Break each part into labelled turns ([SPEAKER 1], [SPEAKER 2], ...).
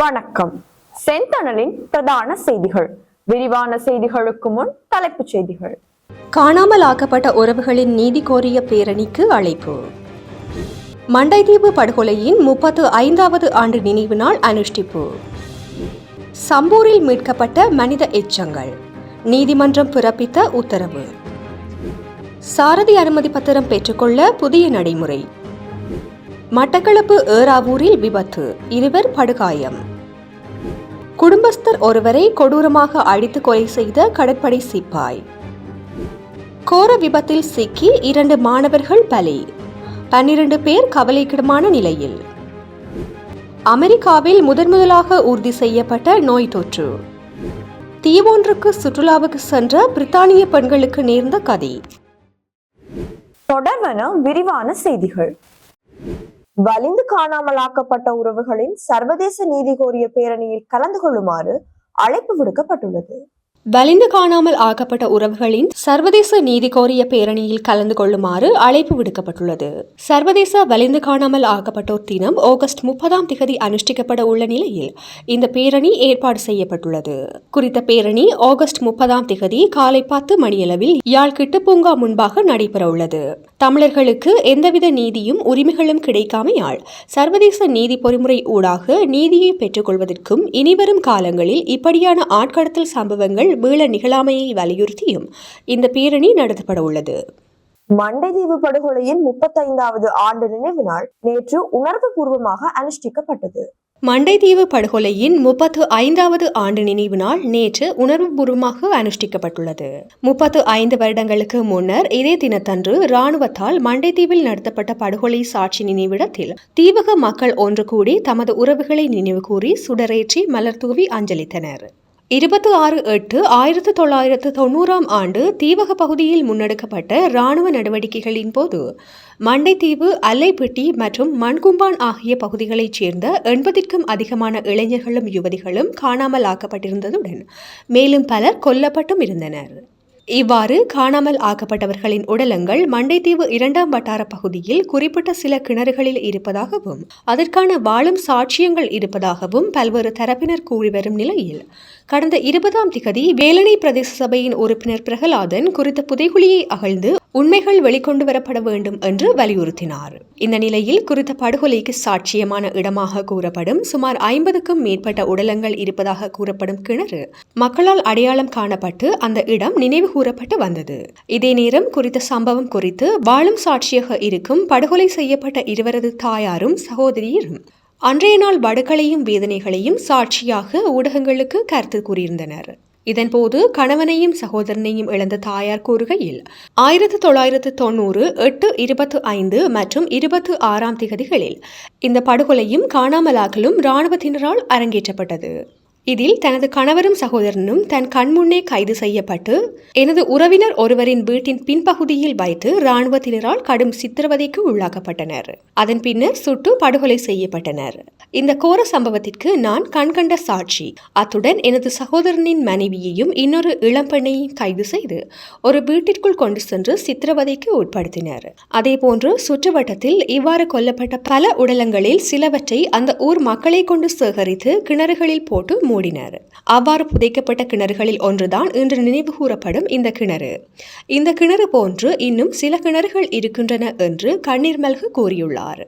[SPEAKER 1] வணக்கம். செந்தணலின் பிரதான செய்திகள். விரிவான செய்திகளுக்கு முன் தலைப்புச் செய்திகள்.
[SPEAKER 2] காணாமல் ஆக்கப்பட்ட உறவுகளின் நீதி கோரிய பேரணிக்கு அழைப்பு. மண்டைதீவு படுகொலையின் முப்பத்து ஐந்தாவது ஆண்டு நினைவு நாள் அனுஷ்டிப்பு. சம்பூரில் மீட்கப்பட்ட மனித எச்சங்கள். நீதிமன்றம் பிறப்பித்த உத்தரவு. சாரதி அனுமதி பத்திரம் பெற்றுக்கொள்ள புதிய நடைமுறை. மட்டக்களப்பு ஏறாவூரில் விபத்து. இருவர் படுகாயம். குடும்பஸ்தர் ஒருவரை கொடூரமாக அடித்து கொலை செய்த கடற்படை சிப்பாய். கோர விபத்தில் சிக்கி இரண்டு மாணவர்கள் பலி. பன்னிரண்டு பேர் கவலைக்கிடமான நிலையில். அமெரிக்காவில் முதன்முதலாக உறுதி செய்யப்பட்ட நோய் தொற்று. தீவொன்றுக்கு சுற்றுலாவுக்கு சென்ற பிரித்தானிய பெண்களுக்கு நேர்ந்த கதை.
[SPEAKER 1] தொடர்வன விரிவான செய்திகள். வலிந்து காணாமலாக்கப்பட்ட உறவுகளின் சர்வதேச நீதி கோரிய பேரணியில் கலந்து கொள்ளுமாறு அழைப்பு விடுக்கப்பட்டுள்ளது.
[SPEAKER 2] வலிந்து காணாமல் ஆக்கப்பட்ட உறவுகளின் சர்வதேச நீதி கோரிய பேரணியில் கலந்து கொள்ளுமாறு அழைப்பு விடுக்கப்பட்டுள்ளது. சர்வதேச வலிந்து காணாமல் ஆக்கப்பட்டோர் தினம் ஆகஸ்ட் முப்பதாம் திகதி அனுஷ்டிக்கப்பட உள்ள நிலையில் இந்த பேரணி ஏற்பாடு செய்யப்பட்டுள்ளது. குறித்த பேரணி ஆகஸ்ட் முப்பதாம் திகதி காலை பத்து மணியளவில் யாழ் கிட்டு பூங்கா முன்பாக நடைபெற உள்ளது தமிழர்களுக்கு எந்தவித நீதியும் உரிமைகளும் கிடைக்காமையால் சர்வதேச நீதி பொறிமுறை ஊடாக நீதியை பெற்றுக்கொள்வதற்கும் இனிவரும் காலங்களில் இப்படியான ஆட்கடத்தல் சம்பவங்கள் மீள நிகழாமையை வலியுறுத்தியும் இந்த பேரணி நடத்தப்பட உள்ளது
[SPEAKER 1] மண்டைதீவு படுகொலையின் முப்பத்தைந்தாவது ஆண்டு நினைவு நாள் நேற்று உணர்வு பூர்வமாக அனுஷ்டிக்கப்பட்டது.
[SPEAKER 2] மண்டைதீவு படுகொலையின் முப்பத்து ஐந்தாவது ஆண்டு நினைவு நாள் நேற்று உணர்வுபூர்வமாக அனுஷ்டிக்கப்பட்டுள்ளது. முப்பத்து ஐந்து வருடங்களுக்கு முன்னர் இதே தினத்தன்று இராணுவத்தால் மண்டைதீவில் நடத்தப்பட்ட படுகொலை சாட்சி நினைவிடத்தில் தீவக மக்கள் ஒன்று கூடி தமது உறவுகளை நினைவு கூறி சுடரேற்றி மலர் தூவி அஞ்சலித்தனர். இருபத்தி ஆறு எட்டு ஆயிரத்து தொள்ளாயிரத்து தொண்ணூறாம் ஆண்டு தீவக பகுதியில் முன்னெடுக்கப்பட்ட இராணுவ நடவடிக்கைகளின் போது மண்டைத்தீவு அல்லைப்பட்டி மற்றும் மண்கும்பான் ஆகிய பகுதிகளைச் சேர்ந்த எண்பதிற்கும் அதிகமான இளைஞர்களும் யுவதிகளும் காணாமல் ஆக்கப்பட்டிருந்ததுடன் மேலும் பலர் கொல்லப்பட்டும் இருந்தனர். இவ்வாறு காணாமல் ஆக்கப்பட்டவர்களின் உடலங்கள் மண்டைத்தீவு இரண்டாம் வட்டார பகுதியில் குறிப்பிட்ட சில கிணறுகளில் இருப்பதாகவும் அதற்கான வாழும் சாட்சியங்கள் இருப்பதாகவும் பல்வேறு தரப்பினர் கூறி வரும் நிலையில் கடந்த இருபதாம் திகதி வேலணை பிரதேச சபையின் உறுப்பினர் பிரகலாதன் குறித்த புதைகுழியை அகழ்ந்து உண்மைகள் வெளிக்கொண்டு வரப்பட வேண்டும் என்று வலியுறுத்தினார். இந்த நிலையில் குறித்த படுகொலைக்கு சாட்சியமான இடமாக கூறப்படும் சுமார் ஐம்பதுக்கும் மேற்பட்ட உடலங்கள் இருப்பதாக கூறப்படும் கிணறு மக்களால் அடையாளம் காணப்பட்டு அந்த இடம் நினைவு கூறப்பட்டு வந்தது. இதே நேரம் குறித்த சம்பவம் குறித்து வாழும் சாட்சியாக இருக்கும் படுகொலை செய்யப்பட்ட இருவரது தாயாரும் சகோதரியரும் அன்றைய நாள் வடுக்களையும் வேதனைகளையும் சாட்சியாக ஊடகங்களுக்கு கருத்து கூறியிருந்தனர். இதன்போது கணவனையும் சகோதரனையும் இழந்த தாயார் கூறுகையில் ஆயிரத்து தொள்ளாயிரத்து தொண்ணூறு எட்டு இருபத்து ஐந்து மற்றும் இருபத்து ஆறாம் திகதிகளில் இந்த படுகொலையும் காணாமலாக்கலும் இராணுவத்தினரால் அரங்கேற்றப்பட்டது. இதில் தனது கணவரும் சகோதரனும் தன் கண்முன்னே கைது செய்யப்பட்டு எனது உறவினர் ஒருவரின் வீட்டின் பின்பகுதியில் வைத்து இராணுவத்தினரால் கடும் சித்திரவதைக்கு உள்ளாக்கப்பட்டனர். அதன் பின்னர் சுட்டு படுகொலை செய்யப்பட்டனர். இந்த கோர சம்பவத்திற்கு நான் கண்கண்ட சாட்சி. அத்துடன் எனது சகோதரனின் மனைவியையும் இன்னொரு இளம்பெண்ணையும் கைது செய்து ஒரு வீட்டிற்குள் கொண்டு சென்று சித்திரவதைக்கு உட்படுத்தினர். அதேபோன்று சுற்றுவட்டத்தில் இவ்வாறு கொல்லப்பட்ட பல உடலங்களில் சிலவற்றை அந்த ஊர் மக்களை கொண்டு சேகரித்து கிணறுகளில் போட்டு மூடினர். அவ்வாறு புதைக்கப்பட்ட கிணறுகளில் ஒன்றுதான் இன்று நினைவு கூறப்படும் இந்த கிணறு. இந்த கிணறு போன்று இன்னும் சில கிணறுகள் இருக்கின்றன என்று கண்ணீர் மல்கு கூறியுள்ளார்.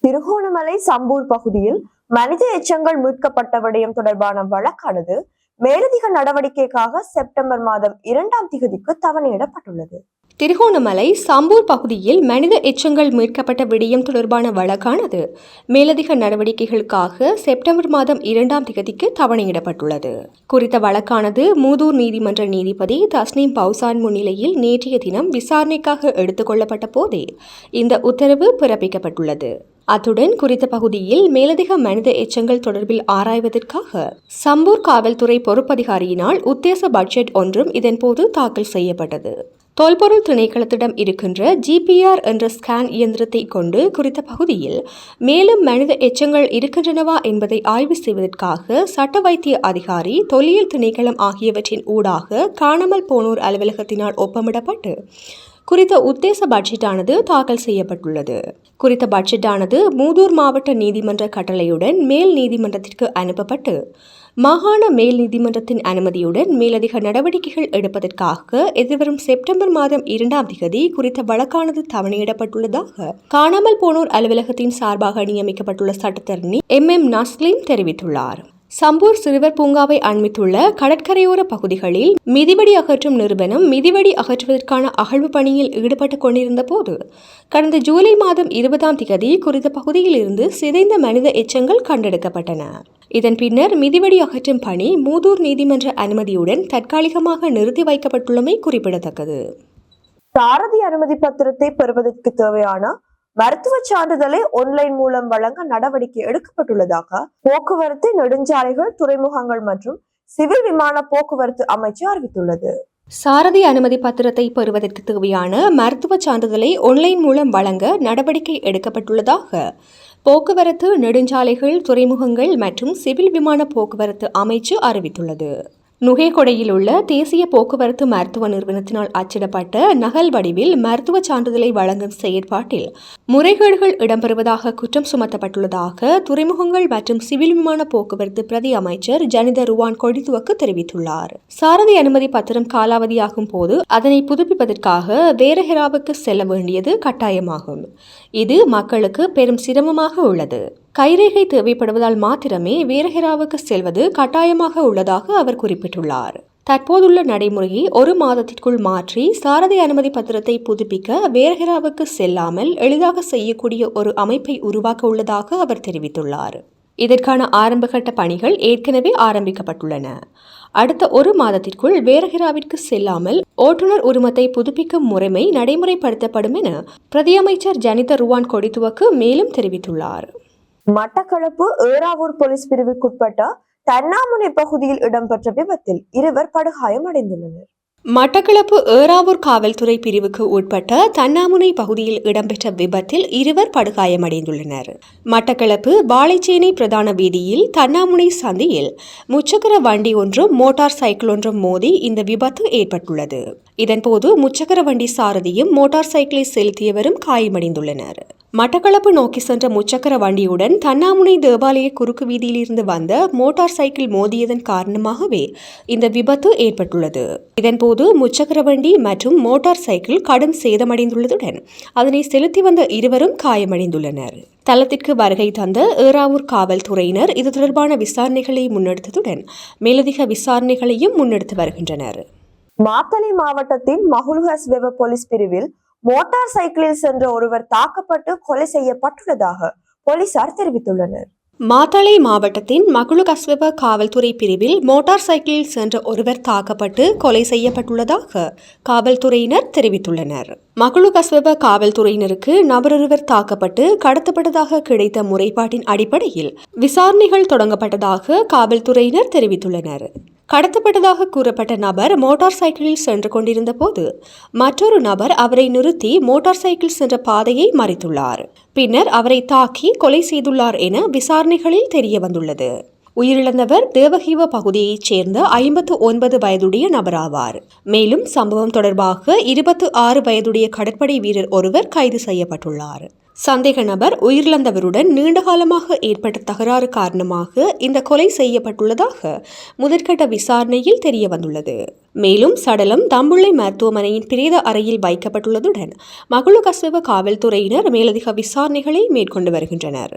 [SPEAKER 1] திருகோணமலை சம்பூர் பகுதியில் மனித எச்சங்கள் மீட்கப்பட்ட விடயம் தொடர்பான வழக்கானது மேலதிக நடவடிக்கைக்காக செப்டம்பர் மாதம் இரண்டாம் திகதிக்கு தவணையிடப்பட்டுள்ளது.
[SPEAKER 2] திருகோணமலை சம்பூர் பகுதியில் மனித எச்சங்கள் மீட்கப்பட்ட விடயம் தொடர்பான வழக்கானது. மேலதிக நடவடிக்கைகளுக்காக செப்டம்பர் மாதம் இரண்டாம் திகதிக்கு தவணையிடப்பட்டுள்ளது. குறித்த வழக்கானது மூதூர் நீதிமன்ற நீதிபதி தஸ்னீம் பவுசான் முன்னிலையில் நேற்றைய தினம் விசாரணைக்காக எடுத்துக்கொள்ளப்பட்ட போதே இந்த உத்தரவு பிறப்பிக்கப்பட்டுள்ளது. அத்துடன் குறித்த பகுதியில் மேலதிக மனித எச்சங்கள் தொடர்பில் ஆராய்வதற்காக சம்பூர் காவல்துறை பொறுப்பதிகாரியினால் உத்தேச பட்ஜெட் ஒன்றும் இதன்போது தாக்கல் செய்யப்பட்டது. தொல்பொருள் திணைக்களத்திடம் இருக்கின்ற ஜிபிஆர் என்ற ஸ்கேன் இயந்திரத்தை கொண்டு குறித்த பகுதியில் மேலும் மனித எச்சங்கள் இருக்கின்றனவா என்பதை ஆய்வு செய்வதற்காக சட்ட வைத்திய அதிகாரி தொல்லியல் திணைக்களம் ஆகியவற்றின் ஊடாக காணாமல் போனோர் அலுவலகத்தினால் ஒப்பமிடப்பட்டு குறித்த உத்தேச பட்ஜெட்டானது தாக்கல் செய்யப்பட்டுள்ளது. குறித்த பட்ஜெட்டானது மூதூர் மாவட்ட நீதிமன்ற கட்டளையுடன் மேல் நீதிமன்றத்திற்கு அனுப்பப்பட்டு மாகாண மேல் நீதிமன்றத்தின் அனுமதியுடன் மேலதிக நடவடிக்கைகள் எடுப்பதற்காக எதிர்வரும் செப்டம்பர் மாதம் இரண்டாம் திகதி குறித்த வழக்கானது தவணையிடப்பட்டுள்ளதாக காணாமல் போனோர் அலுவலகத்தின் சார்பாக நியமிக்கப்பட்டுள்ள சட்டத்தரணி எம் எம் நஸ்லீம் தெரிவித்துள்ளார். சம்பூர் சிறுவர் பூங்காவை அண்மித்துள்ள கடற்கரையோர பகுதிகளில் மிதிவடி அகற்றும் நிறுவனம் மிதிவடி அகற்றுவதற்கான அகழ்வு பணியில் ஈடுபட்டுக் கொண்டிருந்த போது கடந்த ஜூலை மாதம் இருபதாம் தேதி குறித்த பகுதியில் இருந்து சிதைந்த மனித எச்சங்கள் கண்டெடுக்கப்பட்டன. இதன் பின்னர் மிதிவடி அகற்றும் பணி மூதூர் நீதிமன்ற அனுமதியுடன் தற்காலிகமாக நிறுத்தி வைக்கப்பட்டுள்ளமை குறிப்பிடத்தக்கது.
[SPEAKER 1] சாரதி அனுமதி பத்திரத்தை பெறுவதற்கு தேவையான மருத்துவ சான்றிதழை ஒன்லைன் மூலம் வழங்க நடவடிக்கை எடுக்கப்பட்டுள்ளதாக போக்குவரத்து நெடுஞ்சாலைகள் துறைமுகங்கள் மற்றும் சிவில் விமான போக்குவரத்து அமைச்சு அறிவித்துள்ளது.
[SPEAKER 2] சாரதி அனுமதி பத்திரத்தை பெறுவதற்கு தேவையான மருத்துவ சான்றிதழை ஒன்லைன் மூலம் வழங்க நடவடிக்கை எடுக்கப்பட்டுள்ளதாக போக்குவரத்து நெடுஞ்சாலைகள் துறைமுகங்கள் மற்றும் சிவில் விமான போக்குவரத்து அமைச்சு அறிவித்துள்ளது. நுகேகொடையில் உள்ள தேசிய போக்குவரத்து மருத்துவ நிறுவனத்தினால் அச்சிடப்பட்ட நகல் வடிவில் மருத்துவ சான்றிதழை வழங்கும் செயற்பாட்டில் முறைகேடுகள் இடம்பெறுவதாக குற்றம் சுமத்தப்பட்டுள்ளதாக துறைமுகங்கள் மற்றும் சிவில் விமான போக்குவரத்து பிரதி அமைச்சர் ஜனித ருவான் கொடிதுவக்கு தெரிவித்துள்ளார். சாரதி அனுமதி பத்திரம் காலாவதியாகும் போது அதனை புதுப்பிப்பதற்காக வேரஹெராவுக்கு செல்ல வேண்டியது கட்டாயமாகும். இது மக்களுக்கு பெரும் சிரமமாக உள்ளது. கைரேகை தேவைப்படுவதால் மாத்திரமே வீரஹிராவுக்கு செல்வது கட்டாயமாக உள்ளதாக அவர் குறிப்பிட்டுள்ளார். தற்போதுள்ள நடைமுறையை ஒரு மாதத்திற்குள் மாற்றி சாரதி அனுமதி பத்திரத்தை புதுப்பிக்க வேரஹிராவுக்கு செல்லாமல் எளிதாக செய்யக்கூடிய ஒரு அமைப்பை உருவாக்க உள்ளதாக அவர் தெரிவித்துள்ளார். இதற்கான ஆரம்பகட்ட பணிகள் ஏற்கனவே ஆரம்பிக்கப்பட்டுள்ளன. அடுத்த ஒரு மாதத்திற்குள் வேரஹிராவிற்கு செல்லாமல் ஓட்டுநர் உரிமத்தை புதுப்பிக்கும் முறைமை நடைமுறைப்படுத்தப்படும் என பிரதியமைச்சர் ஜனித ருவான் கொடித்துவக்கு மேலும் தெரிவித்துள்ளார்.
[SPEAKER 1] மட்டக்களப்பு ஏறாவூர் போலீஸ் பிரிவுக்குட்பட்ட தன்னாமுனை பகுதியில் இடம்பெற்ற விபத்தில் இருவர் படுகாயம் அடைந்துள்ளனர்.
[SPEAKER 2] மட்டக்களப்பு ஏறாவூர் காவல்துறை பிரிவுக்கு உட்பட்ட தன்னாமுனை பகுதியில் இடம்பெற்ற விபத்தில் இருவர் படுகாயமடைந்துள்ளனர் மட்டக்களப்பு வாழைச்சேனை பிரதான வீதியில் தன்னாமுனை சந்தியில் முச்சக்கர வண்டி ஒன்றும் மோட்டார் சைக்கிள் ஒன்றும் மோதி இந்த விபத்து ஏற்பட்டுள்ளது. இதன்போது முச்சக்கர வண்டி சாரதியும் மோட்டார் சைக்கிளை செலுத்தியவரும் காயமடைந்துள்ளனர். மட்டக்களப்பு நோக்கி சென்ற முச்சக்கர வண்டியுடன் தன்னாமுனை தேவாலய குறுக்கு வீதியிலிருந்து வந்த மோட்டார் சைக்கிள் மோதியதன் காரணமாகவே இந்த விபத்து ஏற்பட்டுள்ளது. இதன்போது முச்சக்கர வண்டி மற்றும் மோட்டார் சைக்கிள் கடும் சேதமடைந்துள்ளதுடன் அதனை செலுத்தி வந்த இருவரும் காயமடைந்துள்ளனர். தளத்திற்கு வருகை தந்த ஏறாவூர் காவல்துறையினர் இது தொடர்பான விசாரணைகளை முன்னெடுத்ததுடன் மேலதிக விசாரணைகளையும் முன்னெடுத்து வருகின்றனர்.
[SPEAKER 1] மாத்தளை மாவட்டத்தின் மகுல்ஹஸ் வெவ போலீஸ் பிரிவில் மோட்டார் சைக்கிளில் சென்ற ஒருவர் தாக்கப்பட்டு கொலை செய்யப்பட்டுள்ளதாக போலீசார் தெரிவித்துள்ளனர்.
[SPEAKER 2] மாத்தளை மாவட்டத்தின் மகுளு கஸ்வப காவல்துறை பிரிவில் மோட்டார் சைக்கிளில் சென்ற ஒருவர் தாக்கப்பட்டு கொலை செய்யப்பட்டுள்ளதாக காவல்துறையினர் தெரிவித்துள்ளனர். மகுளு கஸ்வப காவல்துறையினருக்கு நபரொருவர் தாக்கப்பட்டு கடத்தப்பட்டதாக கிடைத்த முறைப்பாட்டின் அடிப்படையில் விசாரணைகள் தொடங்கப்பட்டதாக காவல்துறையினர் தெரிவித்துள்ளனர். கடத்தப்பட்டதாக கூறப்பட்ட நபர் மோட்டார் சைக்கிளில் சென்று கொண்டிருந்த போது மற்றொரு நபர் அவரை நிறுத்தி மோட்டார் சைக்கிள் சென்ற பாதையை மறைத்துள்ளார். பின்னர் அவரை தாக்கி கொலை செய்துள்ளார் என விசாரணைகளில் தெரிய வந்துள்ளது. உயிரிழந்தவர் தேவகீவ பகுதியைச் சேர்ந்த ஐம்பத்து ஒன்பது வயதுடைய நபராவார். மேலும் சம்பவம் தொடர்பாக இருபத்து ஆறு வயதுடைய கடற்படை வீரர் ஒருவர் கைது செய்யப்பட்டுள்ளார். சந்தேக நபர் உயிரிழந்தவருடன் நீண்டகாலமாக ஏற்பட்ட தகராறு காரணமாக இந்த கொலை செய்யப்பட்டுள்ளதாக முதற்கட்ட விசாரணையில் தெரிய வந்துள்ளது. மேலும் சடலம் தம்புள்ளை மருத்துவமனையின் பிரேத அறையில் வைக்கப்பட்டுள்ளதுடன் மகளு கசுவ காவல்துறையினர் மேலதிக விசாரணைகளை மேற்கொண்டு வருகின்றனர்.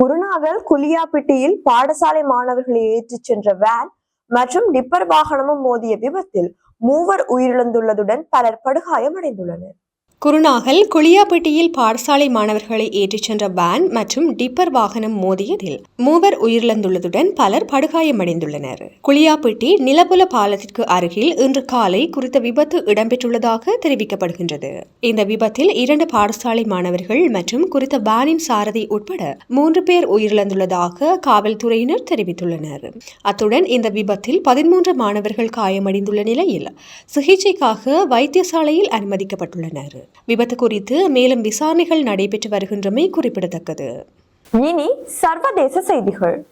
[SPEAKER 1] குருநாகல் குலியாப்பிட்டியில் பாடசாலை மாணவர்களை ஏற்றிச் சென்ற வேன் மற்றும் டிப்பர் வாகனமும் மோதிய விபத்தில் மூவர் உயிரிழந்துள்ளதுடன் பலர் படுகாயமடைந்துள்ளனர்.
[SPEAKER 2] குருநாகல் குளியாப்பட்டியில் பாடசாலை மாணவர்களை ஏற்றிச் சென்ற வேன் மற்றும் டிப்பர் வாகனம் மோதியதில் மூவர் உயிரிழந்துள்ளதுடன் பலர் படுகாயமடைந்துள்ளனர். குளியாப்பட்டி நிலப்புல பாலத்திற்கு அருகில் இன்று காலை குறித்த விபத்து இடம்பெற்றுள்ளதாக தெரிவிக்கப்படுகின்றது. இந்த விபத்தில் இரண்டு பாடசாலை மாணவர்கள் மற்றும் குறித்த வேனின் சாரதி உட்பட மூன்று பேர் உயிரிழந்துள்ளதாக காவல்துறையினர் தெரிவித்துள்ளனர். அத்துடன் இந்த விபத்தில் பதிமூன்று மாணவர்கள் காயமடைந்துள்ள நிலையில் சிகிச்சைக்காக வைத்தியசாலையில் அனுமதிக்கப்பட்டுள்ளனர். விபத்து குறித்து மேலும் விசாரணைகள் நடைபெற்று வருகின்றமை குறிப்பிடத்தக்கது.
[SPEAKER 1] இனி சர்வதேச செய்திகள்.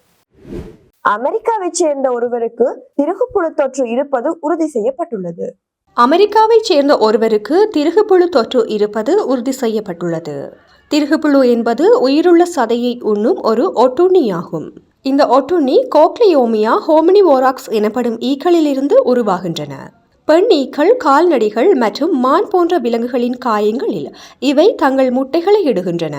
[SPEAKER 1] அமெரிக்காவைச் சேர்ந்த ஒருவருக்கு திருகுப்புழு தொற்று இருப்பது உறுதி செய்யப்பட்டுள்ளது.
[SPEAKER 2] அமெரிக்காவைச் சேர்ந்த ஒருவருக்கு திருகுப்புழு தொற்று இருப்பது உறுதி செய்யப்பட்டுள்ளது. திருகுப்புழு என்பது உயிருள்ள சதையை உண்ணும் ஒரு ஒட்டுண்ணியாகும். இந்த ஒட்டுண்ணி கோக்லியோமியா ஹோமினிவோராக்ஸ் எனப்படும் ஈக்களிலிருந்து உருவாகின்றன. பெண்ணீக்கள் கால்நடைகள் மற்றும் மான் போன்ற விலங்குகளின் காயங்களில் இவை தங்கள் முட்டைகளை இடுகின்றன.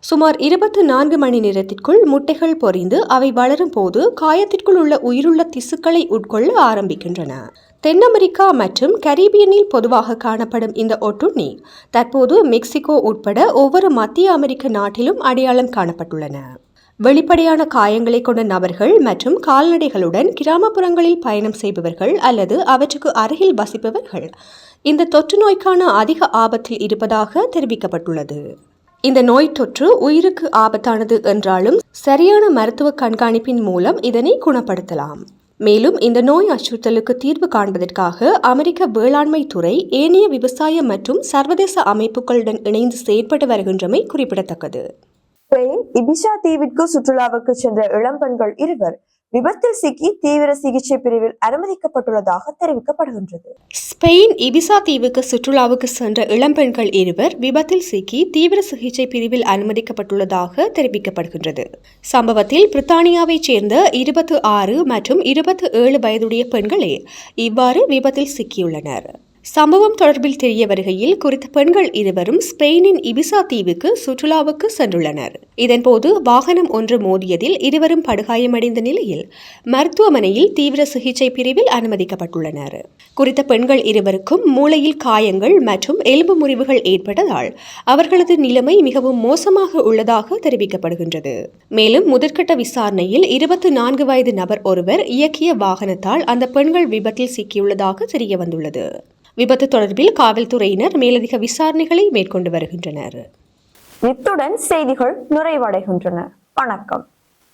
[SPEAKER 2] சுமார் இருபத்து நான்கு மணி நேரத்திற்குள் முட்டைகள் பொரிந்து அவை வளரும் போது காயத்திற்குள் உள்ள உயிருள்ள திசுக்களை உட்கொள்ள ஆரம்பிக்கின்றன. தென் அமெரிக்கா மற்றும் கரீபியனில் பொதுவாக காணப்படும் இந்த ஒட்டுண்ணி தற்போது மெக்சிகோ உட்பட ஒவ்வொரு மத்திய அமெரிக்க நாட்டிலும் அடையாளம் காணப்பட்டுள்ளன. வெளிப்படையான காயங்களை கொண்ட நபர்கள் மற்றும் கால்நடைகளுடன் கிராமப்புறங்களில் பயணம் செய்பவர்கள் அல்லது அவற்றுக்கு அருகில் வசிப்பவர்கள். இந்த தொற்று நோய்க்கான அதிக ஆபத்தில் இருப்பதாக தெரிவிக்கப்பட்டுள்ளது. இந்த நோய் தொற்று உயிருக்கு ஆபத்தானது என்றாலும் சரியான மருத்துவ கண்காணிப்பின் மூலம் இதனை குணப்படுத்தலாம். மேலும் இந்த நோய் அச்சுறுத்தலுக்கு தீர்வு காண்பதற்காக அமெரிக்க வேளாண்மை துறை ஏனைய விவசாய மற்றும் சர்வதேச அமைப்புகளுடன் இணைந்து செயற்பட்டு வருகின்றமை குறிப்பிடத்தக்கது.
[SPEAKER 1] ஸ்பெயின் இபிஷா தீவிற்கு சுற்றுலாவுக்கு சென்ற இளம்பெண்கள் இருவர் விபத்தில் சிக்கி தீவிர சிகிச்சை பிரிவில் அனுமதிக்கப்பட்டுள்ளதாக தெரிவிக்கப்படுகின்றது.
[SPEAKER 2] ஸ்பெயின் இபிசா தீவுக்கு சுற்றுலாவுக்கு சென்ற இளம்பெண்கள் இருவர் விபத்தில் சிக்கி தீவிர சிகிச்சை பிரிவில் அனுமதிக்கப்பட்டுள்ளதாக தெரிவிக்கப்படுகின்றது. சம்பவத்தில் பிரித்தானியாவைச் சேர்ந்த இருபத்து ஆறு மற்றும் இருபத்து ஏழு வயதுடைய பெண்களே இவ்வாறு விபத்தில் சிக்கியுள்ளனர். சம்பவம் தொடர்பில் தெரிய வருகையில் குறித்த பெண்கள் இருவரும் ஸ்பெயினின் இபிசா தீவுக்கு சுற்றுலாவுக்கு சென்றுள்ளனர். இதன்போது வாகனம் ஒன்று மோதியதில் இருவரும் படுகாயமடைந்த நிலையில் மருத்துவமனையில் தீவிர சிகிச்சை பிரிவில் அனுமதிக்கப்பட்டுள்ளனர். குறித்த பெண்கள் இருவருக்கும் மூளையில் காயங்கள் மற்றும் எலும்பு முறிவுகள் ஏற்பட்டதால் அவர்களது நிலைமை மிகவும் மோசமாக உள்ளதாக தெரிவிக்கப்படுகின்றது. மேலும் முதற்கட்ட விசாரணையில் இருபத்தி நான்கு வயது நபர் ஒருவர் இயக்கிய வாகனத்தால் அந்த பெண்கள் விபத்தில் சிக்கியுள்ளதாக தெரிய வந்துள்ளது. விபத்து தொடர்பில் காவல்துறையினர் மேலதிக விசாரணைகளை மேற்கொண்டு வருகின்றனர்.
[SPEAKER 1] இத்துடன் செய்திகள் நிறைவடைகின்றன. வணக்கம்.